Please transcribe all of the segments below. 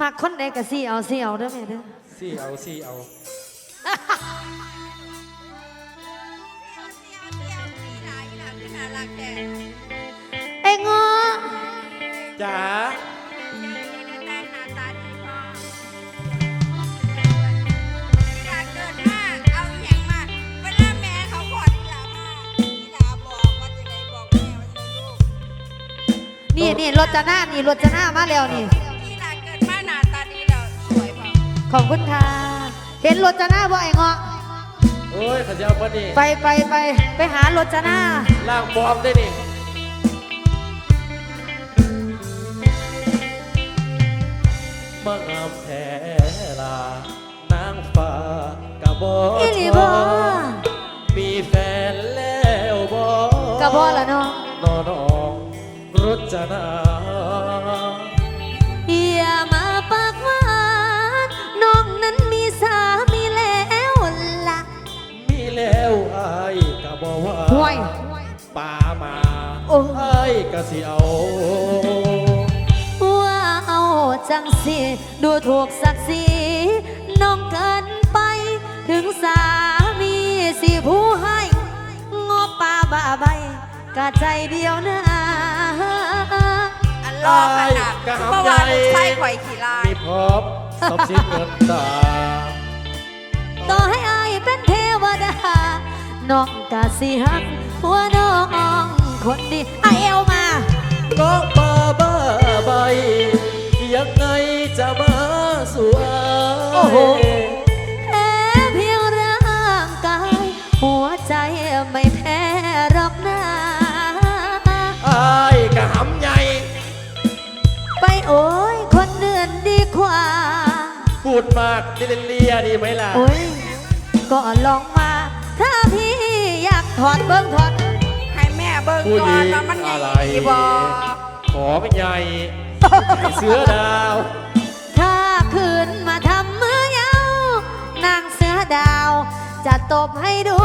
มักคนใดก็สิเอาสิเอาเด้อแม่เด้อซี่เอาซี่เอาไอ้งอจ๋านี่นี่รถจะหน้านี่รถจะหน้ามาแล้วนี่ ขอบคุณค่ะ เห็นรถจะหน้าบ่ไอ้งอโอ้ยเขาจะเอาปะนี่ไปไปไปไปหารถจะหน้าล่างบอมได้นี่บังอำแท้ลานางฟ้ากะบออีหลีบ่มีแฟนแล้วบ่กะบ่ละเนาะนอนอองรจนาอย่า บ่ว่าห่วยป่ามาโอ้อายกะสิเอาว่าเอาจังสิดูถูกศักดิ์ศรีน้องเกินไป ถึงสามีสิผู้ให้งอป่าบ้าใบกะใจเดียวนะอันรอขนาดเมื่อวานลูกชายข่อยขี่ลายมีพร้อมทรัพย์สินเงินตาต่อให้อายเป็นเทวดา น้องกะสิหักหัวน้องคนดีอะเอวมา น้องป่าบ้าใบยังไงจะมาสวยโอ้โห แพ้เพียงร่างกาย หัวใจไม่แพ้หรอกนะ อายกะหำใหญ่ไปโอ้ยคนเดินดีกว่า พูดมากดิเลียดีไหมล่ะ โอ้ยก็ลองมาถ้าพี่อยาก ถอดเบิ้งถอดให้แม่เบิ่งผู้ก่หอญินงว่ามันใหญ่อะไร ดีบ่ของใหญ่ไอ้เสือดาว ถ้าคืนมาทำมือยาวนางเสือดาว จะตบให้ดู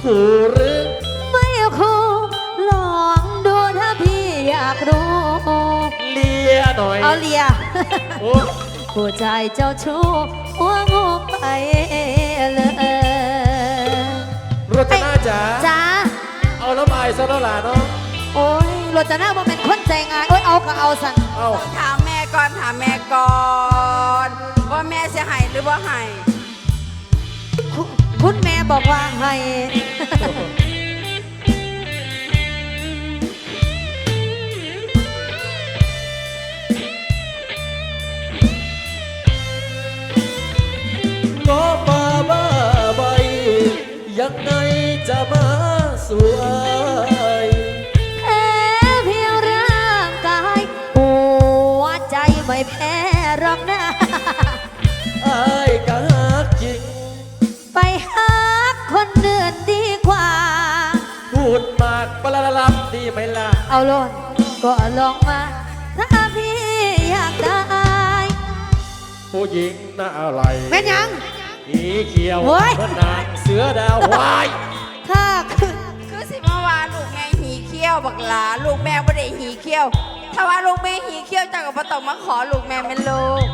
ขู่หรือไม่คูลองดูถ้าพี่อยากรู้ เลียหน่อยเอาเลีย โอ้ผู้ใจเจ้าชู้หัวงูไปเลย รจนาจ๋าจ้าเอาแล้วมาไอ้ซะแล้วล่ะเนาะโอ้ยโรจนาบ่เป็นคนใจง่ายโอ้ยเอาก็เอาสั่นเอาต้องถามแม่ก่อนถามแม่ก่อนว่าแม่จะให้หรือว่าให้คุคุณแม่บอกว่าให้ สวยแพ้เพียงร่างกายหัวใจไม่แพ้หรอกนะอายกะฮักจริง ไปหาคนเดินดีกว่า พูดมากปะละละลับดีไหมล่ะ เอาโลนก็ลองมา ถ้าพี่อยากได้ผู้หญิงน่าอะไรเป็นหยังอีเขียวโอ้ยเมื่อนางเสือดาววาย ถ้า ยวบักหลาลูกแม่ไม่ได้หีเขี้ยว ถ้าว่าลูกแม่หีเขี้ยวเจ้าก็บ่ต้องมาขอลูกแม่เป็นลูก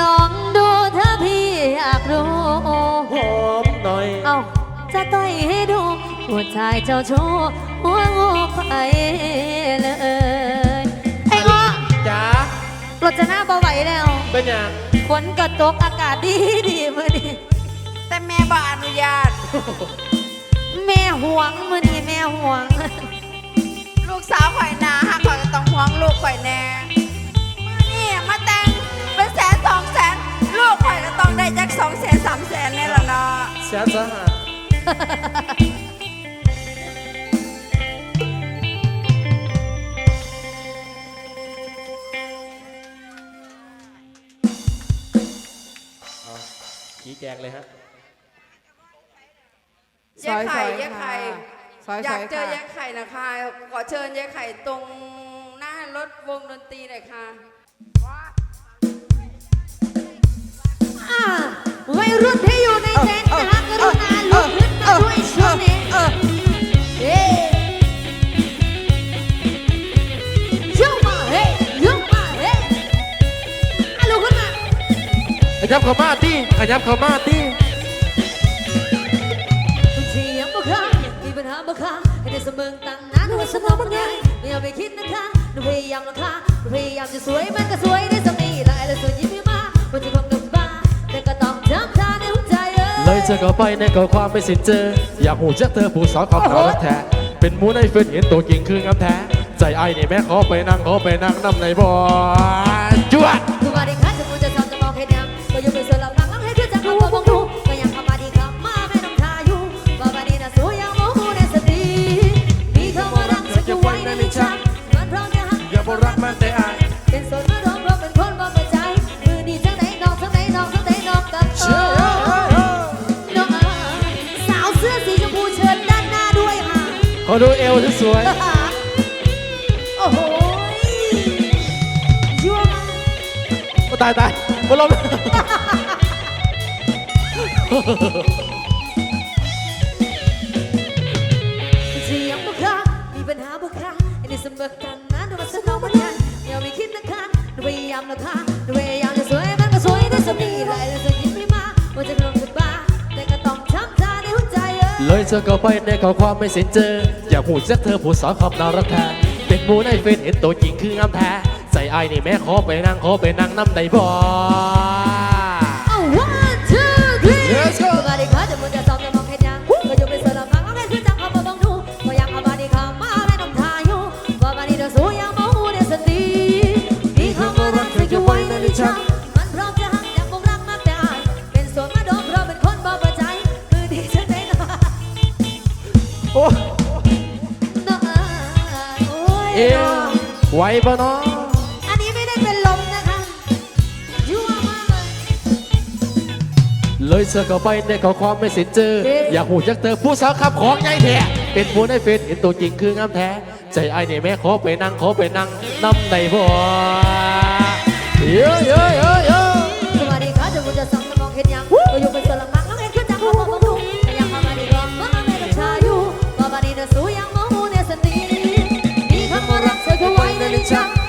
ลองดูถ้าพี่อยากรู้หอมหน่อย เอาจะต่อยให้ดูหัวใจเจ้าชู้หัวงูไปเลยไอ้งอจ๋ารถจะหน้าบ่ไหวแล้วเป็นอย่างฝนก็ตกอากาศดีดีเมื่อนี้แต่แม่บ่อนุญาต แม่ห่วงมื่อนี้แม่ห่วง ลูกสาวข่อยนาหักข่อยก็ต้องห่วงลูกข่อยแน่มานี่มาแต่งเป็นแสนสองแสนลูกข่อยก็ต้องได้จักสองแสนสามแสนแน่ละเนาะแสนสาหัสเอาขี้แกงเลยฮะ ยอยไข่ยแยไข่อยากเจอค่แยกไข่นะคะ ขอเชิญแยกไข่ตรงหน้ารถวงดนตรีหน่อยค่ะ อ่าวัยรุ่นที่อยู่ในเซนท์นะคะกรุณาลุกขึ้นมาด้วยช่วงนี้เฮ้ยกมาเฮ้ยยกมาเฮอ่ลุกขึ้นมา ขยับเข้ามาที่ขยับเข้ามาที่ สมึงตั้งนานว่าฉันอำมันไงไม่เอาไปคิดนะคะหนูพยายามนะคะหนูพยายามจะสวยมันก็สวยได้สักนี้และและสวยยิ้มไม่มาวันจะความกำบ้าแต่ก็ต้องทำท่าในหัวใจเอ้ยเลยเจอก็ไปในก็ความไม่สิ้นเจอ อยากหูจักเธอผู้สาวเขาเขาแท้เป็นมูในเฟินเห็นตัวกิ่งคืองามแท้ใจไอ้นี่ยแม่ขอไปนั่งขอไปนั่งน้ำในบ่อ อดูเอวสวย โอ้โหยั่วมากโอ้ตายตายบนลมเสียงบุคคามีปัญหาบุคคาอันนี้เสมอกันนะดูมาสนุกมันนะอย่าไปคิดนะคะดูพยายามนะคะดูพยายามจะสวยมันก็สวยได้สมีได้เยเธอก็ไปในข้อความไม่สินเจอ อยากหูจักเธอผู้สาวขอบนารักแท้เป็นมูในเฟซเห็นตัวจริงคืองามแท้ ใส่ไอ้นี่แม่ขอไปนั่งขอไปนั่งน้ำในบ่อ one, two, three. Let's go. เสื้อก็ไปได้ขอความไม่สินเจอ อยากหูจักเธอผู้สาวขับของใหญ่แท้เป็นผู้ในเฟซเห็นตัวจริงคืองามแท้ ใจไอ้เนี่ยแม่ขอไปนั่งขอไปนั่งน้ำในบ่อเยอะเยอะเยอะเยอะสวัสดีค่ะจะมุ่งจะสองจะมองเห็นยังก็อยู่เป็นสือลังมังน้องเห็นคือจังมองมองมองยังมามาดีร้อามาไม่ต้อชาอยู่มาบาดีนะสู้ยังมองหูเนี่ยสตีมีคำว่ารักเธอก็ไว้ในลิ้นชัก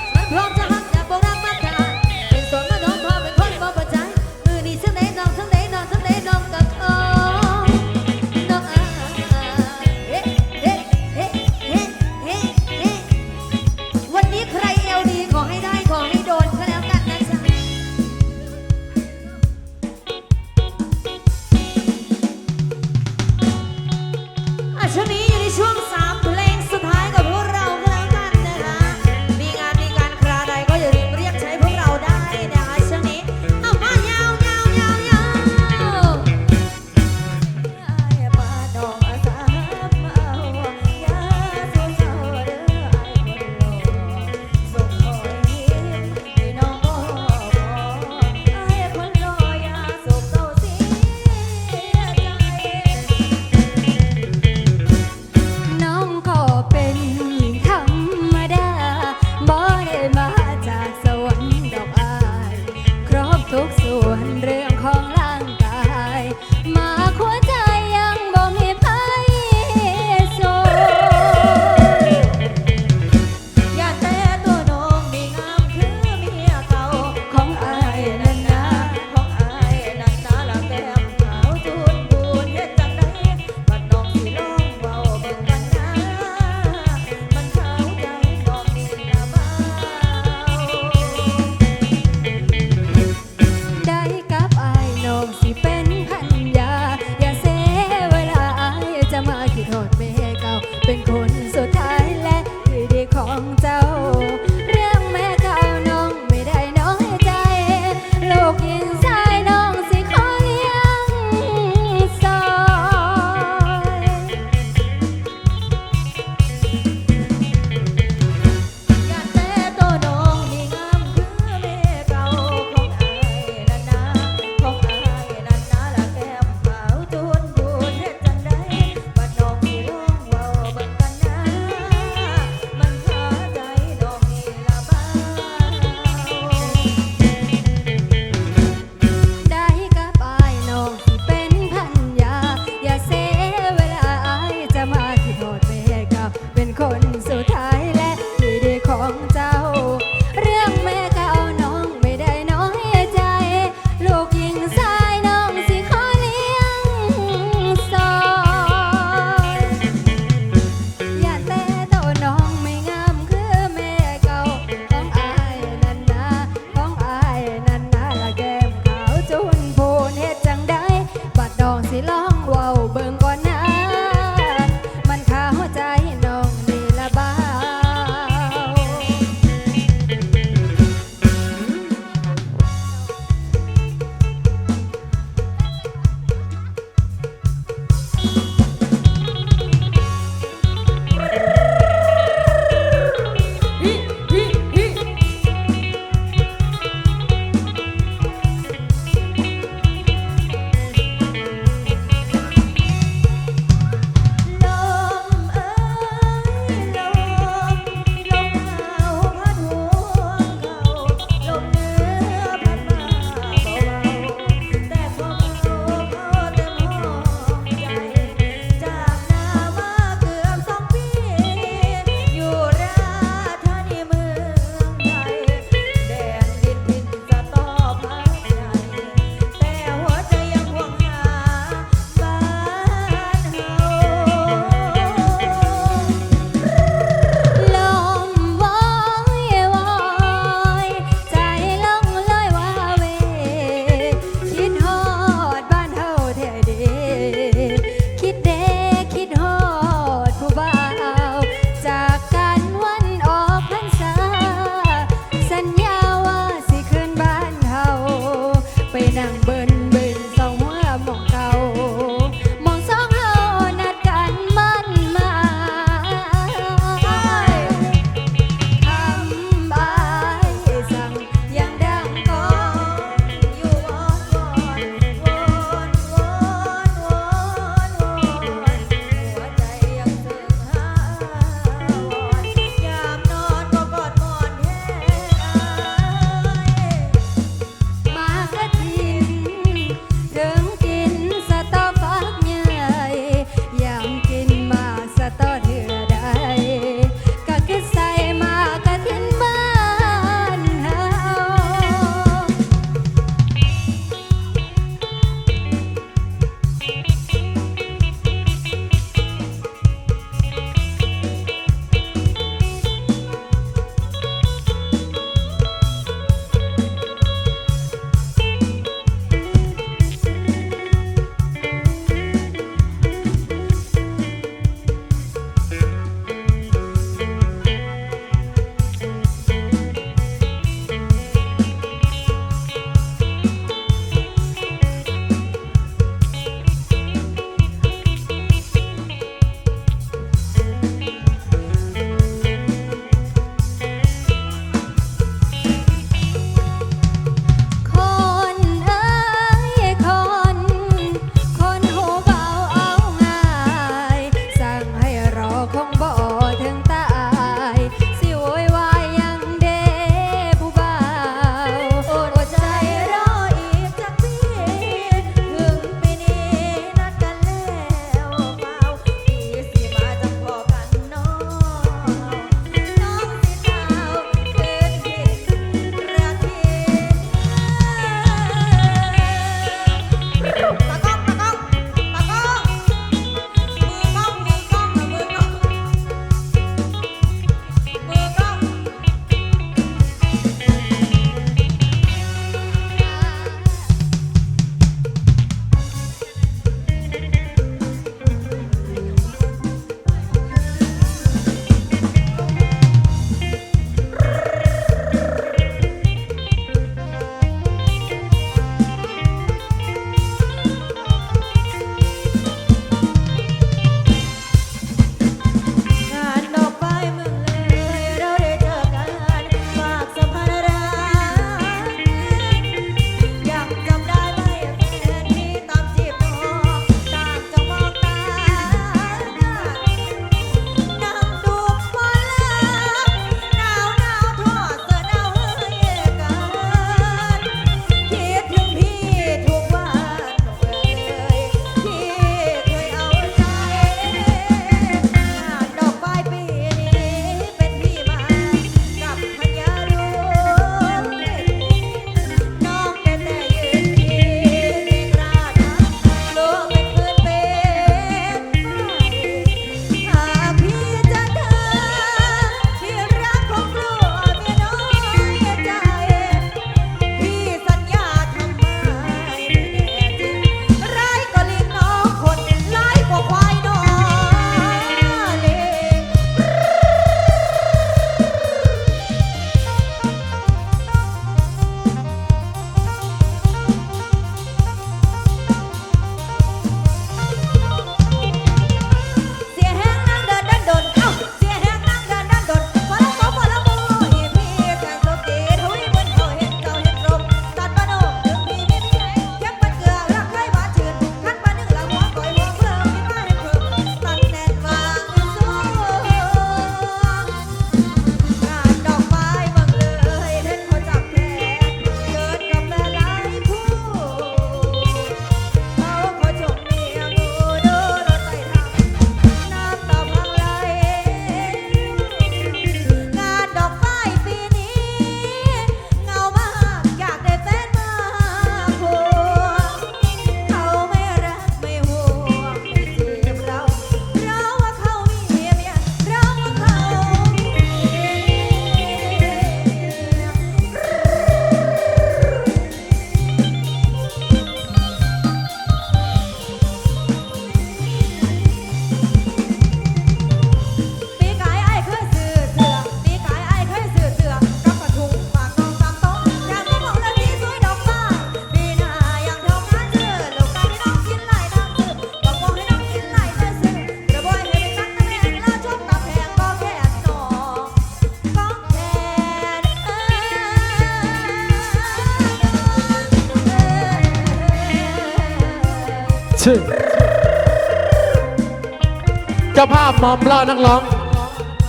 มอมเล่านักร้อง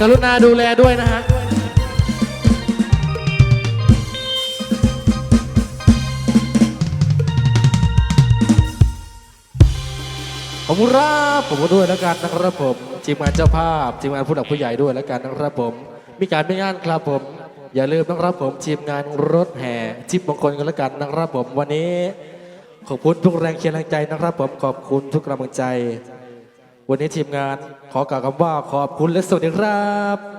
กรุณาดูแลด้วยนะฮะผมรับผมด้วยแล้วกันนะครับผมทีมงานเจ้าภาพทีมงานผู้หลักผู้ใหญ่ด้วยแล้วกันนะครับผม มีการไม่งานครับผม อย่าลืมนะครับผมทีมงานรถแห่ทิพมงคลกันแล้วกันนะครับผมวันนี้ ขอบคุณทุกแรงเชียร์แรงใจนะครับผมขอบคุณทุกกำลังใจ วันนี้ทีมงานขอกล่าวคำว่าขอบคุณและสวัสดีครับ